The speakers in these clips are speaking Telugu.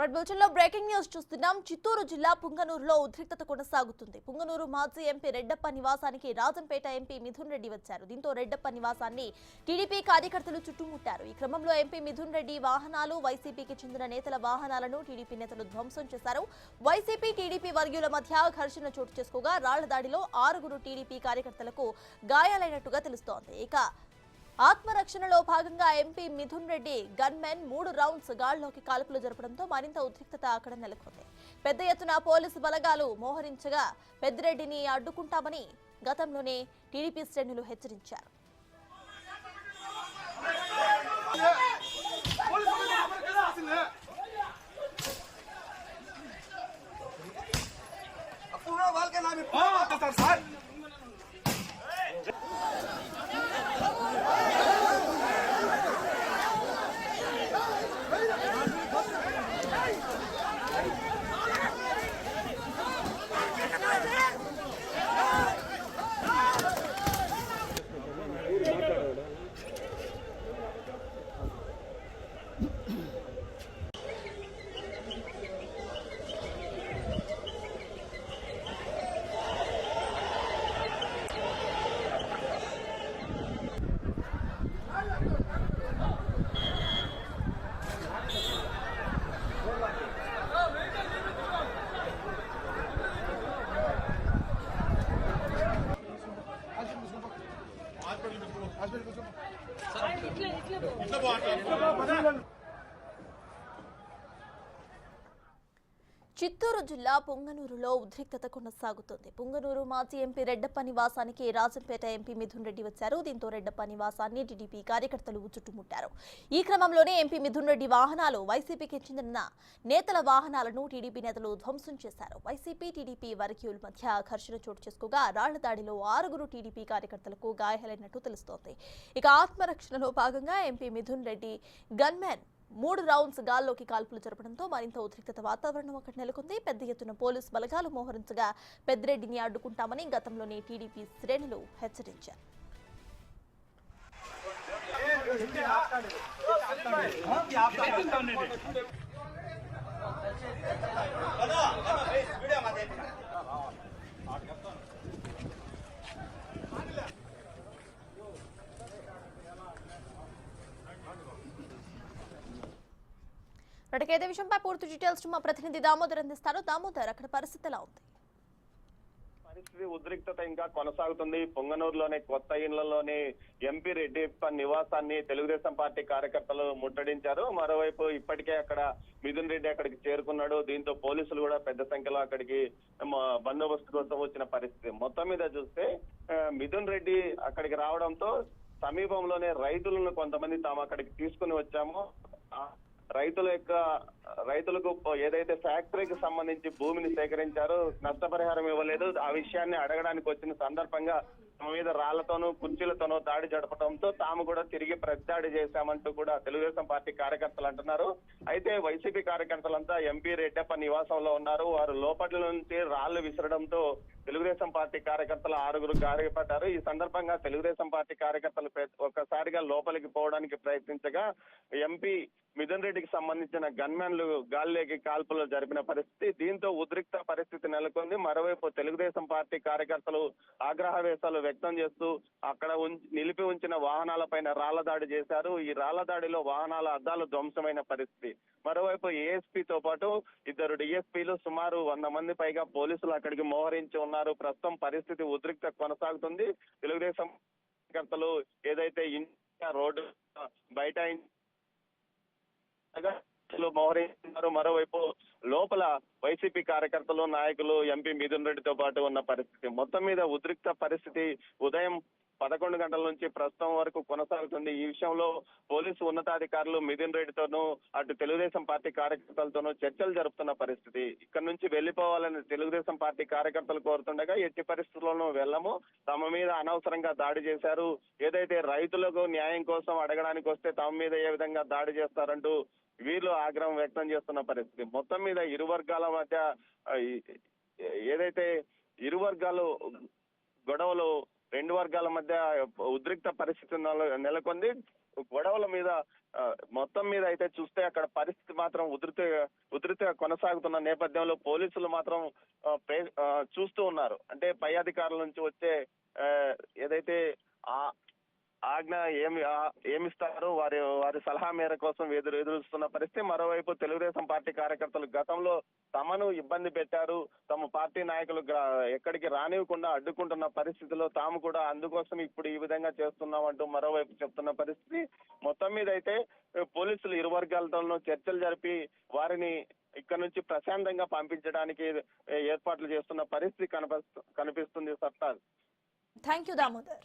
బ్రేకింగ్ న్యూస్ చూస్తున్నాం. చిత్తూరు జిల్లా పుంగనూరులో ఉద్రిక్తత కొనసాగుతుంది. పుంగనూరు మాజీ ఎంపీ రెడ్డప్ప నివాసానికి రాజంపేట ఎంపీ మిథున్ రెడ్డి వచ్చారు. దీంతో రెడ్డప్ప నివాసాన్ని టీడీపీ కార్యకర్తలు చుట్టుముట్టారు. ఈ క్రమంలో ఎంపీ మిథున్ రెడ్డి వాహనాలు వైసీపీకి చెందిన నేతల వాహనాలను టీడీపీ నేతలు ధ్వంసం చేశారు. వైసీపీ టీడీపీ వర్గీయుల మధ్య ఘర్షణ చోటు చేసుకోగా రాళ్ళ దాడిలో ఆరుగురు టీడీపీ కార్యకర్తలకు గాయాలైనట్టుగా తెలుస్తోంది. ఇక ఆత్మరక్షణలో భాగంగా ఎంపీ మిథున్ రెడ్డి గన్మెన్ మూడు రౌండ్స్ గాల్లోకి కాల్పులు జరపడంతో మరింత ఉద్రిక్తత అక్కడ నెలకొంది. పెద్ద ఎత్తున పోలీసు బలగాలు మోహరించగా పెద్దిరెడ్డిని అడ్డుకుంటామని గతంలోనే టీడీపీ శ్రేణులు హెచ్చరించారు. హాస్పిటల్ చిత్తూరు జిల్లా పొంగనూరులో ఉద్రిక్తత కొనసాగుతుంది. పొంగనూరు మాజీ ఎంపీ రెడ్డప్ప నివాసానికి రాజంపేట ఎంపీ మిథున్ రెడ్డి వచ్చారు. దీంతో రెడ్డప్ప నివాసాన్ని టీడీపీ కార్యకర్తలు చుట్టుముట్టారు. ఈ క్రమంలోనే ఎంపీ మిథున్ రెడ్డి వాహనాలు వైసీపీకి చెందిన నేతల వాహనాలను టీడీపీ నేతలు ధ్వంసం చేశారు. వైసీపీ టీడీపీ వర్గీయుల మధ్య ఘర్షణ చోటు చేసుకోగా రాళ్ళ దాడిలో ఆరుగురు టీడీపీ కార్యకర్తలకు గాయాలైనట్టు తెలుస్తోంది. ఇక ఆత్మరక్షణలో భాగంగా ఎంపీ మిథున్ రెడ్డి గన్మెన్ మూడు రౌండ్స్ గాల్లోకి కాల్పులు జరపడంతో మరింత ఉద్రిక్తత వాతావరణం అక్కడ నెలకొంది. పెద్ద ఎత్తున పోలీసు బలగాలు మోహరించగా పెద్దిరెడ్డిని అడ్డుకుంటామని గతంలోని టీడీపీ శ్రేణులు హెచ్చరించారు. ఇప్పటికైతే విషయంపై పూర్తి డీటెయిల్స్ మా ప్రతినిధి దామోదర్ అందిస్తారు. దామోదర్ అక్కడ పరిస్థితి ఎలా ఉంది? పరిస్థితి ఉద్రిక్తత ఇంకా కొనసాగుతుంది. పొంగనూరులోని కొత్త ఇండ్లలోని ఎంపీ రెడ్డిప్ప నివాసాన్ని తెలుగుదేశం పార్టీ కార్యకర్తలు ముట్టడించారు. మరోవైపు ఇప్పటికే అక్కడ మిథున్ రెడ్డి అక్కడికి చేరుకున్నాడు. దీంతో పోలీసులు కూడా పెద్ద సంఖ్యలో అక్కడికి బందోబస్తు కోసం వచ్చిన పరిస్థితి. మొత్తం మీద చూస్తే మిథున్ రెడ్డి అక్కడికి రావడంతో సమీపంలోనే రైతులను కొంతమంది తాము అక్కడికి తీసుకుని వచ్చాము. రైతుల యొక్క రైతులకు ఏదైతే ఫ్యాక్టరీకి సంబంధించి భూమిని సేకరించారో నష్టపరిహారం ఇవ్వలేదు. ఆ విషయాన్ని అడగడానికి వచ్చిన సందర్భంగా తమ మీద రాళ్ళతోనూ కుర్చీలతోనూ దాడి జరపడంతో తాము కూడా తిరిగి ప్రతిదాడి చేశామంటూ కూడా తెలుగుదేశం పార్టీ కార్యకర్తలు అంటున్నారు. అయితే వైసీపీ కార్యకర్తలంతా ఎంపీ రెడ్డప్ప నివాసంలో ఉన్నారు. వారు లోపల నుంచి రాళ్ళు విసరడంతో తెలుగుదేశం పార్టీ కార్యకర్తలు ఆరుగురు గాయపడ్డారు ఈ సందర్భంగా తెలుగుదేశం పార్టీ కార్యకర్తలు ఒక్కసారిగా లోపలికి పోవడానికి ప్రయత్నించగా ఎంపీ మిథున్ రెడ్డికి సంబంధించిన కాల్పులు గాల్లోకి కాల్పులు జరిపిన పరిస్థితి దీంతో ఉద్రిక్త పరిస్థితి నెలకొంది. మరోవైపు తెలుగుదేశం పార్టీ కార్యకర్తలు ఆగ్రహవేశాలు వ్యక్తం చేస్తూ అక్కడ నిలిపి ఉంచిన వాహనాలపైన రాళ్ళ దాడి చేశారు. ఈ రాళ్ళ దాడిలో వాహనాల అద్దాలు ధ్వంసమైన పరిస్థితి. మరోవైపు ఏఎస్పీతో పాటు ఇద్దరు డిఎస్పీలు సుమారు వంద మంది పైగా పోలీసులు అక్కడికి మోహరించి ఉన్నారు. ప్రస్తుతం పరిస్థితి ఉద్రిక్త కొనసాగుతుంది. తెలుగుదేశం కార్యకర్తలు ఏదైతే ఇండియా రోడ్డు బయట లో మోహరిస్తున్నారు మరోవైపు లోపల వైసీపీ కార్యకర్తలు నాయకులు ఎంపీ మిథున్ రెడ్డితో పాటు ఉన్న పరిస్థితి. మొత్తం మీద ఉద్రిక్త పరిస్థితి ఉదయం పదకొండు గంటల నుంచి ప్రస్తుతం వరకు కొనసాగుతుంది. ఈ విషయంలో పోలీసు ఉన్నతాధికారులు మిథున్ రెడ్డితోనూ అటు తెలుగుదేశం పార్టీ కార్యకర్తలతోనూ చర్చలు జరుపుతున్న పరిస్థితి. ఇక్కడ నుంచి వెళ్ళిపోవాలని తెలుగుదేశం పార్టీ కార్యకర్తలు కోరుతుండగా ఎట్టి పరిస్థితుల్లోనూ వెళ్ళము. తమ మీద అనవసరంగా దాడి చేశారు. ఏదైతే రైతులకు న్యాయం కోసం అడగడానికి వస్తే తమ మీద ఏ విధంగా దాడి చేస్తారంటూ వీళ్ళు ఆగ్రహం వ్యక్తం చేస్తున్న పరిస్థితి. మొత్తం మీద ఇరు వర్గాల మధ్య ఏదైతే ఇరు వర్గాలు గొడవలు రెండు వర్గాల మధ్య ఉద్రిక్త పరిస్థితి నెలకొంది గొడవల మీద మొత్తం మీద అయితే చూస్తే అక్కడ పరిస్థితి మాత్రం ఉధృతి ఉధృతిగా కొనసాగుతున్న నేపథ్యంలో పోలీసులు మాత్రం చూస్తూ ఉన్నారు. అంటే పై అధికారుల నుంచి వచ్చే ఏదైతే ఆ ఆజ్ఞ ఏమి ఏమిస్తారు వారి వారి సలహా మేర కోసం ఎదురు ఎదురుస్తున్న పరిస్థితి. మరోవైపు తెలుగుదేశం పార్టీ కార్యకర్తలు గతంలో తమను ఇబ్బంది పెట్టారు. తమ పార్టీ నాయకులు ఎక్కడికి రానివ్వకుండా అడ్డుకుంటున్న పరిస్థితిలో తాము కూడా అందుకోసం ఇప్పుడు ఈ విధంగా చేస్తున్నామంటూ మరోవైపు చెప్తున్న పరిస్థితి. మొత్తం మీద అయితే పోలీసులు ఇరు వర్గాలతోనూ చర్చలు జరిపి వారిని ఇక్కడ నుంచి ప్రశాంతంగా పంపించడానికి ఏర్పాట్లు చేస్తున్న పరిస్థితి కనిపిస్తుంది Sartaj thank you Damodar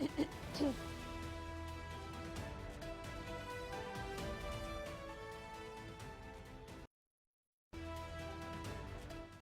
Ahem.